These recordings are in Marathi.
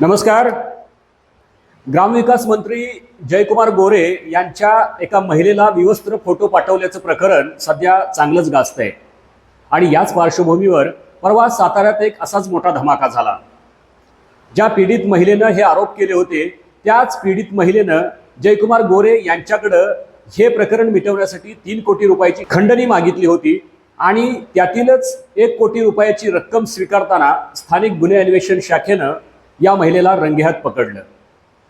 नमस्कार. ग्रामविकास मंत्री जयकुमार गोरे यांच्या एका महिलेला विवस्त्र फोटो पाठवल्याचं प्रकरण सध्या चांगलंच गाजतंय. आणि याच पार्श्वभूमीवर परवा साताऱ्यात एक असाच मोठा धमाका झाला. ज्या पीडित महिलेनं हे आरोप केले होते त्याच पीडित महिलेनं जयकुमार गोरे यांच्याकडं हे प्रकरण मिटवण्यासाठी तीन कोटी रुपयाची खंडणी मागितली होती आणि त्यातीलच एक कोटी रुपयाची रक्कम स्वीकारताना स्थानिक गुन्हे अन्वेषण शाखेनं या महिलेला रंगेहात पकडलं.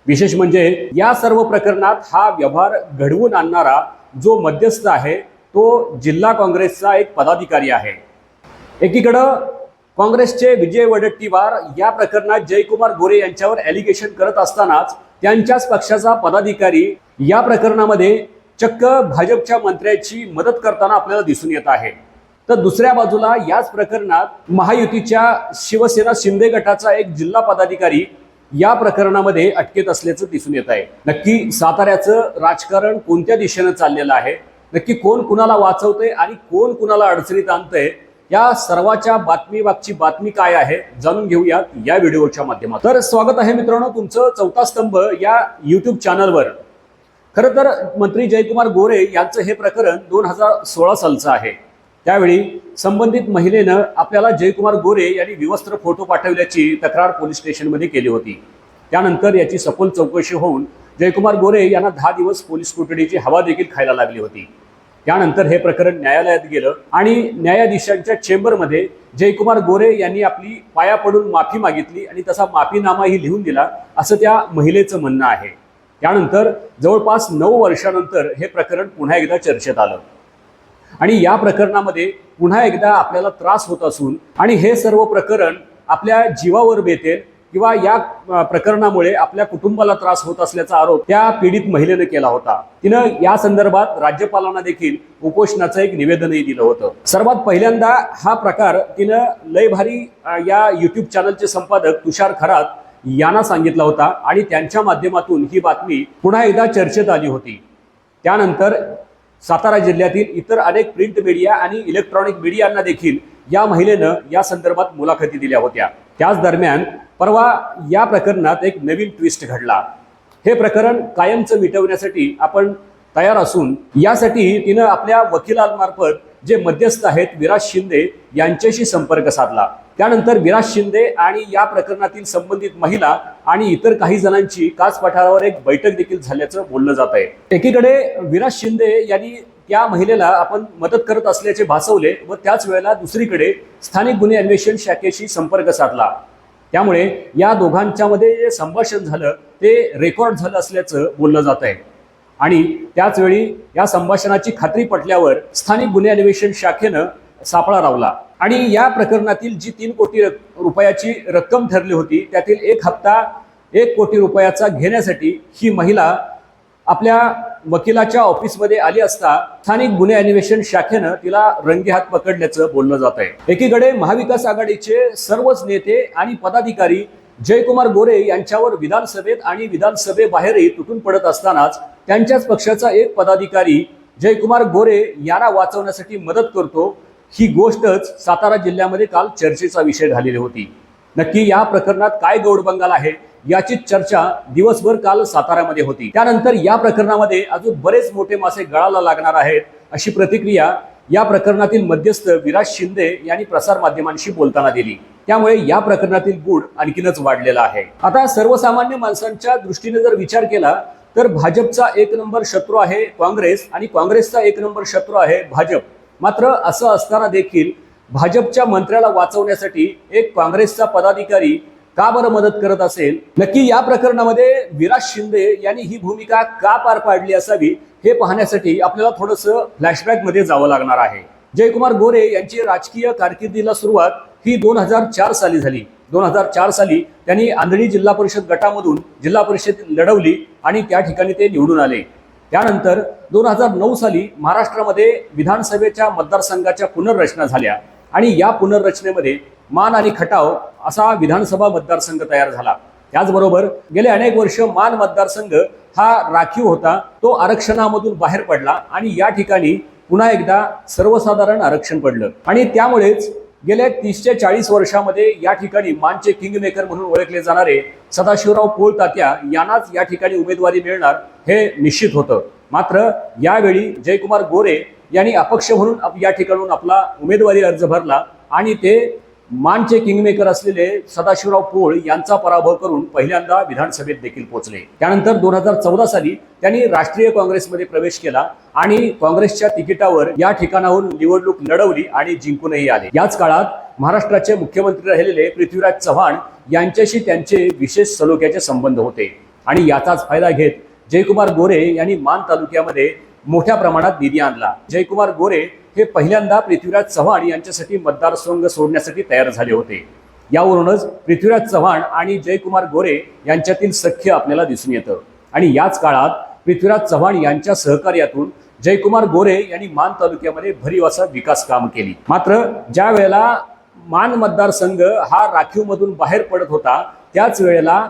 विशेष म्हणजे या सर्व प्रकरणात हा व्यवहार घडवून आणणारा जो मध्यस्थ आहे तो जिल्हा काँग्रेसचा एक पदाधिकारी आहे. एकीकडं काँग्रेसचे विजय वडट्टीवार या प्रकरणात जयकुमार गोरे यांच्यावर ॲलिगेशन करत असतानाच त्यांच्याच पक्षाचा पदाधिकारी या प्रकरणामध्ये चक्क भाजपच्या मंत्र्याची मदत करताना आपल्याला दिसून येत आहे. तर दुसऱ्या बाजूला याच प्रकरणात महायुतीच्या शिवसेना शिंदे गटाचा एक जिल्हा पदाधिकारी या प्रकरणामध्ये अटकेत असल्याचं दिसून येत आहे. नक्की साताऱ्याचं राजकारण कोणत्या दिशेनं चाललेलं आहे? नक्की कोण कुणाला वाचवतंय आणि कोण कुणाला अडचणीत आणतंय? या सर्वाच्या बातमीबागची बातमी काय आहे? जाणून घेऊयात या व्हिडिओच्या माध्यमातून. तर स्वागत आहे मित्रांनो तुमचं चौथा स्तंभ या युट्यूब चॅनलवर खरं तर मंत्री जयकुमार गोरे यांचं हे प्रकरण दोन हजार सोळा सालचं आहे. त्यावेळी संबंधित महिलेनं आपल्याला जयकुमार गोरे यांनी विवस्त्र फोटो पाठवल्याची तक्रार पोलीस स्टेशनमध्ये केली होती. त्यानंतर याची सखोल चौकशी होऊन जयकुमार गोरे यांना दहा दिवस पोलीस कोठडीची हवा देखील खायला लागली होती. त्यानंतर हे प्रकरण न्यायालयात गेलं आणि न्यायाधीशांच्या चेंबरमध्ये जयकुमार गोरे यांनी आपली पाया पडून माफी मागितली आणि तसा माफीनामाही लिहून दिला असं त्या महिलेचं म्हणणं आहे. त्यानंतर जवळपास नऊ वर्षानंतर हे प्रकरण पुन्हा एकदा चर्चेत आलं. आणि या प्रकरणामध्ये पुन्हा एकदा आपल्याला त्रास होत असून आणि हे सर्व प्रकरण आपल्या जीवावर बेतेल किंवा या प्रकरणामुळे आपल्या कुटुंबाला त्रास होत असल्याचा आरोप त्या पीडित महिलेनं केला होता. तिनं या संदर्भात राज्यपालांना देखील उपोषणाचं एक निवेदनही दिलं होतं. सर्वात पहिल्यांदा हा प्रकार तिनं लय भारी या युट्यूब चॅनलचे संपादक तुषार खरात यांना सांगितला होता आणि त्यांच्या माध्यमातून ही बातमी पुन्हा एकदा चर्चेत आली होती. त्यानंतर सातारा जिल्ह्यातील इतर अनेक प्रिंट मीडिया आणि इलेक्ट्रॉनिक मीडियांना देखील या महिलेनं या संदर्भात मुलाखती दिल्या होत्या. त्याच दरम्यान परवा या प्रकरणात एक नवीन ट्विस्ट घडला. हे प्रकरण कायमचं मिटवण्यासाठी आपण तयार असून यासाठी तिनं आपल्या वकिलांमार्फत जे मध्यस्थ आहेत विराज शिंदे यांच्याशी संपर्क साधला. त्यानंतर विराज शिंदे आणि या प्रकरणातील संबंधित महिला आणि इतर काही जणांची काच पठारावर एक बैठक देखील झाल्याचं बोललं जात आहे. एकीकडे विराज शिंदे यांनी त्या महिलेला आपण मदत करत असल्याचे भासवले व त्याच वेळेला दुसरीकडे स्थानिक गुन्हे अन्वेषण शाखेशी संपर्क साधला. त्यामुळे या दोघांच्या मध्ये जे संभाषण झालं ते रेकॉर्ड झालं असल्याचं बोललं जात आहे. आणि त्याचवेळी या संभाषणाची खात्री पटल्यावर स्थानिक गुन्हे अन्वेषण शाखेनं सापळा लावला आणि या प्रकरणातील जी तीन कोटी रक- रुपयाची रक्कम ठरली होती त्यातील एक हप्ता एक कोटी रुपयाचा घेण्यासाठी ही महिला आपल्या वकिलाच्या ऑफिसमध्ये आली असता स्थानिक गुन्हे अन्वेषण शाखेनं तिला रंगेहात पकडल्याचं बोललं जात आहे. एकीकडे महाविकास आघाडीचे सर्वच नेते आणि पदाधिकारी जयकुमार गोरे यांच्यावर विधानसभेत आणि विधानसभेबाहेरही तुटून पडत असतानाच त्यांच्याच पक्षाचा एक पदाधिकारी जयकुमार गोरे यांना वाचवण्यासाठी मदत करतो ही गोष्टच सातारा जिल्ह्यामध्ये काल चर्चेचा विषय झालेली होती. नक्की या प्रकरणात काय गौडबंगाल आहे याची चर्चा दिवसभर काल साताऱ्यामध्ये होती. त्यानंतर या प्रकरणामध्ये अजून बरेच मोठे मासे गळाला लागणार आहेत अशी प्रतिक्रिया या प्रकरणातील मध्यस्थ विराज शिंदे यांनी प्रसार माध्यमांशी बोलताना दिली. त्यामुळे या प्रकरणातील गूढ आणखीनच वाढलेला आहे. आता सर्वसामान्य माणसांच्या दृष्टीने जर विचार केला तर भाजपचा एक नंबर शत्रू आहे काँग्रेस आणि काँग्रेसचा एक नंबर शत्रू आहे भाजप. मात्र असं असताना देखील भाजपच्या मंत्र्याला वाचवण्यासाठी एक काँग्रेसचा पदाधिकारी का बरं मदत करत असेल? नक्की या प्रकरणामध्ये विराज शिंदे यांनी ही भूमिका का पार पाडली असावी हे पाहण्यासाठी आपल्याला थोडंसं फ्लॅशबॅकमध्ये जावं लागणार आहे. जयकुमार गोरे यांची राजकीय कारकिर्दीला सुरुवात ही दोन हजार चार साली झाली. दोन हजार चार साली त्यांनी आंधळी जिल्हा परिषद गटामधून जिल्हा परिषद लढवली आणि त्या ठिकाणी ते निवडून आले. त्यानंतर दोन हजार नऊ साली महाराष्ट्रामध्ये विधानसभेच्या मतदारसंघाच्या पुनर्रचना झाल्या आणि या पुनर्रचनेमध्ये मान आणि खटाव असा विधानसभा मतदारसंघ तयार झाला. त्याचबरोबर गेले अनेक वर्ष मान मतदारसंघ हा राखीव होता तो आरक्षणामधून बाहेर पडला आणि या ठिकाणी पुन्हा एकदा सर्वसाधारण आरक्षण पडलं. आणि त्यामुळेच गेल्या तीस ते चाळीस वर्षामध्ये या ठिकाणी मानचे किंगमेकर म्हणून ओळखले जाणारे सदाशिवराव पोळतात्या यांनाच या ठिकाणी उमेदवारी मिळणार हे निश्चित होतं. मात्र यावेळी जयकुमार गोरे यांनी अपक्ष म्हणून या ठिकाणून आपला उमेदवारी अर्ज भरला आणि ते मानचे किंगमेकर असलेले सदाशिवराव पोळ यांचा पराभव करून पहिल्यांदा विधानसभेत देखील पोहोचले त्यानंतर दोन हजार चौदा साली त्यांनी राष्ट्रीय काँग्रेसमध्ये प्रवेश केला आणि काँग्रेसच्या तिकिटावर या ठिकाणाहून निवडणूक लढवली आणि जिंकूनही आले. याच काळात महाराष्ट्राचे मुख्यमंत्री राहिलेले पृथ्वीराज चव्हाण यांच्याशी त्यांचे विशेष सलोख्याचे संबंध होते. आणि याचाच फायदा घेत जयकुमार गोरे यांनी मान तालुक्यामध्ये मोठ्या प्रमाणात निधी आणला. जयकुमार गोरे हे पहिल्यांदा पृथ्वीराज चव्हाण यांच्यासाठी मतदारसंघ सोडण्यासाठी तयार झाले होते. यावरूनच पृथ्वीराज चव्हाण आणि जयकुमार गोरे यांच्यातील सख्य आपल्याला दिसून येतं. आणि याच काळात पृथ्वीराज चव्हाण यांच्या सहकार्यातून जयकुमार गोरे यांनी मान तालुक्यामध्ये भरीव असा विकास काम केली. मात्र ज्या वेळेला मान मतदारसंघ हा राखीवमधून बाहेर पडत होता त्याच वेळेला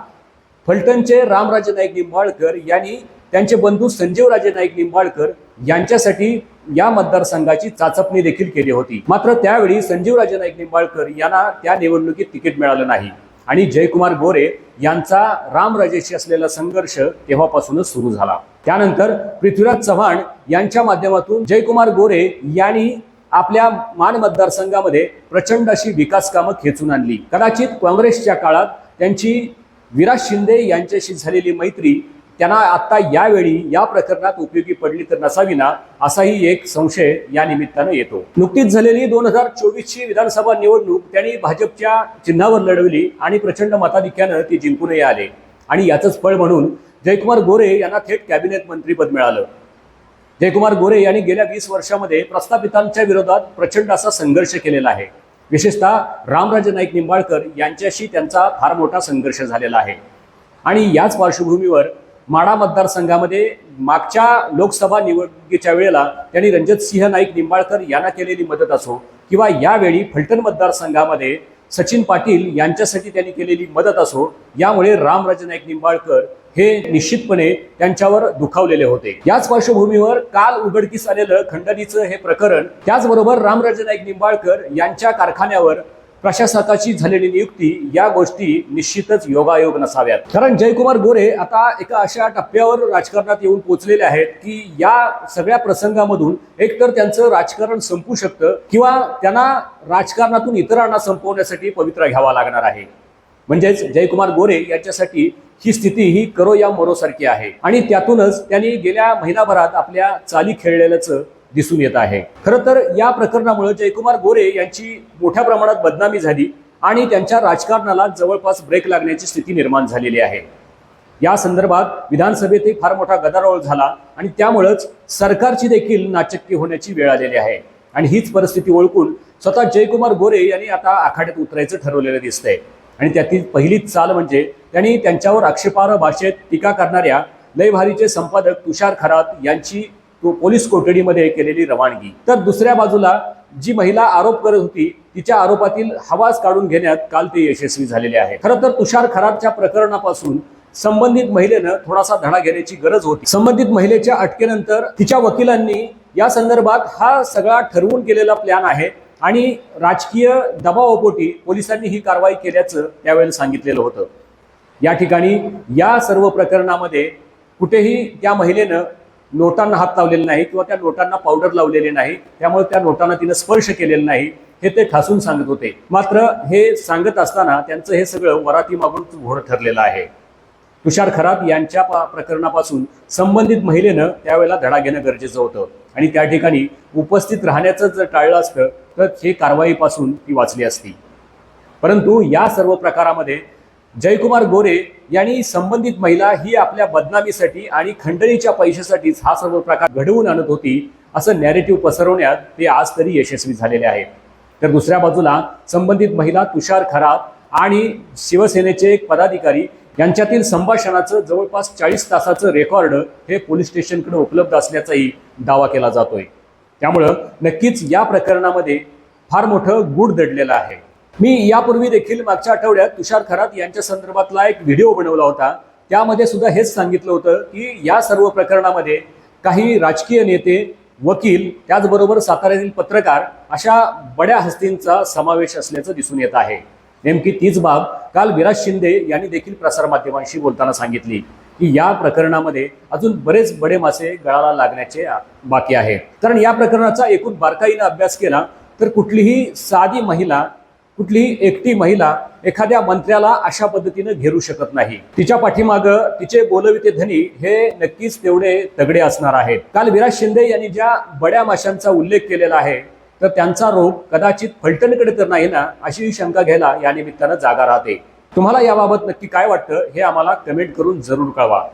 फलटणचे रामराजे नाईक निंबाळकर यांनी त्यांचे बंधू संजीवराजे नाईक निंबाळकर यांच्यासाठी या मतदारसंघाची चाचपणी देखील केली होती. मात्र त्यावेळी संजीवराजे नाईक निंबाळकर यांना त्या निवडणुकीत तिकीट मिळालं नाही. आणि जयकुमार गोरे यांचा रामराजेशी असलेला संघर्ष तेव्हापासूनच सुरू झाला. त्यानंतर पृथ्वीराज चव्हाण यांच्या माध्यमातून जयकुमार गोरे यांनी आपल्या मान मतदारसंघामध्ये प्रचंड अशी विकास कामं खेचून आणली. कदाचित काँग्रेसच्या काळात त्यांची विराज शिंदे यांच्याशी झालेली मैत्री त्यांना आत्ता यावेळी या प्रकरणात उपयोगी पडली तर नसावी ना असाही एक संशय या निमित्तानं येतो. नुकतीच झालेली दोन हजार चोवीसची विधानसभा निवडणूक त्यांनी भाजपच्या चिन्हावर लढवली आणि प्रचंड मताधिक्यानं ती जिंकूनही आले. आणि याचंच फळ म्हणून जयकुमार गोरे यांना थेट कॅबिनेट मंत्रीपद मिळालं. जयकुमार गोरे यांनी गेल्या वीस वर्षामध्ये प्रस्थापितांच्या विरोधात प्रचंड असा संघर्ष केलेला आहे. विशेषतः रामराजे नाईक निंबाळकर यांच्याशी त्यांचा फार मोठा संघर्ष झालेला आहे. आणि याच पार्श्वभूमीवर माडा मतदारसंघामध्ये मागच्या लोकसभा निवडणुकीच्या वेळेला त्यांनी रणजित सिंह नाईक निंबाळकर यांना केलेली मदत असो किंवा यावेळी फलटण मतदारसंघामध्ये सचिन पाटील यांच्यासाठी त्यांनी केलेली मदत असो यामुळे रामराजे नाईक निंबाळकर हे निश्चितपणे त्यांच्यावर दुखावलेले होते. याच पार्श्वभूमीवर काल उघडकीस आलेलं खंडणीचं हे प्रकरण त्याचबरोबर रामराजे नाईक निंबाळकर यांच्या कारखान्यावर प्रशासकाची झालेली नियुक्ती या गोष्टी निश्चितच योगायोग नसाव्यात. कारण जयकुमार गोरे आता एका अशा टप्प्यावर राजकारणात येऊन पोहोचलेले आहेत की या सगळ्या प्रसंगामधून एकतर त्यांचं राजकारण संपू शकतं किंवा त्यांना राजकारणातून इतरांना संपवण्यासाठी पवित्रा घ्यावा लागणार आहे. म्हणजेच जयकुमार गोरे यांच्यासाठी ही स्थिती ही करो या मरोसारखी आहे. आणि त्यातूनच त्यांनी गेल्या महिनाभरात आपल्या चाली खेळलेल्याचं दिसून येत आहे. खरं तर या प्रकरणामुळे जयकुमार गोरे यांची मोठ्या प्रमाणात बदनामी झाली आणि त्यांच्या राजकारणाला जवळपास ब्रेक लागण्याची स्थिती निर्माण झालेली आहे. या संदर्भात विधानसभेतही फार मोठा गदारोळ झाला आणि त्यामुळंच सरकारची देखील नाचक्की होण्याची वेळ आलेली आहे. आणि हीच परिस्थिती ओळखून स्वतः जयकुमार गोरे यांनी आता आखाड्यात उतरायचं ठरवलेलं दिसतंय. आणि त्यातील पहिलीच चाल म्हणजे त्यांनी त्यांच्यावर आक्षेपार्ह भाषेत टीका करणाऱ्या लय भारीचे संपादक तुषार खरात यांची पोलीस कोठडीमध्ये केलेली रवानगी. तर दुसऱ्या बाजूला जी महिला आरोप करत होती तिच्या आरोपातील हवास काढून घेण्यात काल ते यशस्वी झालेले आहे. खरं तर तुषार खराबच्या प्रकरणापासून संबंधित महिलेनं थोडासा धडा घेण्याची गरज होती. संबंधित महिलेच्या अटकेनंतर तिच्या वकिलांनी या संदर्भात हा सगळा ठरवून केलेला प्लॅन आहे आणि राजकीय दबावापोटी पोलिसांनी ही कारवाई केल्याचं त्यावेळेला सांगितलेलं होतं. या ठिकाणी या सर्व प्रकरणामध्ये कुठेही त्या महिलेनं नोटांना हात लावलेला नाही किंवा त्या नोटांना पावडर लावलेले नाही त्यामुळे त्या नोटांना तिनं स्पर्श केलेला नाही. हे ते ठासून सांगत होते. मात्र हे सांगत असताना त्यांचं हे सगळं वराती मागून घोड ठरलेलं आहे. तुषार खरात यांच्या प्रकरणापासून संबंधित महिलेनं त्यावेळेला धडा घेणं गरजेचं होतं. आणि त्या ठिकाणी उपस्थित राहण्याचं जर टाळलं असतं तर हे कारवाईपासून ती वाचली असती. परंतु या सर्व प्रकारामध्ये जयकुमार गोरे यांनी संबंधित महिला ही आपल्या बदनामीसाठी आणि खंडणीच्या पैशासाठीच हा सर्व प्रकार घडवून आणत होती असं नॅरेटिव्ह पसरवण्यात ते आज तरी यशस्वी झालेले आहेत. तर दुसऱ्या बाजूला संबंधित महिला तुषार खरात आणि शिवसेनेचे एक पदाधिकारी यांच्यातील संभाषणाचं जवळपास चाळीस तासाचं रेकॉर्ड हे पोलीस स्टेशनकडे उपलब्ध असल्याचाही दावा केला जातोय. त्यामुळं नक्कीच या प्रकरणामध्ये फार मोठं गुढ दडलेलं आहे. मी यापूर्वी देखील मागच्या आठवड्यात तुषार खरात यांच्या संदर्भातला एक व्हिडिओ बनवला होता. त्यामध्ये सुद्धा हेच सांगितलं होतं की या सर्व प्रकरणामध्ये काही राजकीय नेते वकील त्याचबरोबर साताऱ्यातील पत्रकार अशा बड्या हस्तींचा समावेश असल्याचं दिसून येत आहे. नेमकी तीच बाब काल विराज शिंदे यांनी देखील प्रसारमाध्यमांशी बोलताना सांगितली की या प्रकरणामध्ये अजून बरेच बडे मासे गळाला लागण्याचे बाकी आहे. कारण या प्रकरणाचा एकूण बारकाईनं अभ्यास केला तर कुठलीही साधी महिला कुठलीही एकटी महिला एखाद्या मंत्र्याला अशा पद्धतीनं घेरू शकत नाही. तिच्या पाठीमागं तिचे बोलविते धनी हे नक्कीच तेवढे तगडे असणार आहेत. काल विराज शिंदे यांनी ज्या बड्या माशांचा उल्लेख केलेला आहे तर त्यांचा रोग कदाचित फलटणकडे तर नाही ना अशी शंका घ्यायला या निमित्तानं जागा राहते. तुम्हाला याबाबत नक्की काय वाटतं हे आम्हाला कमेंट करून जरूर कळवा.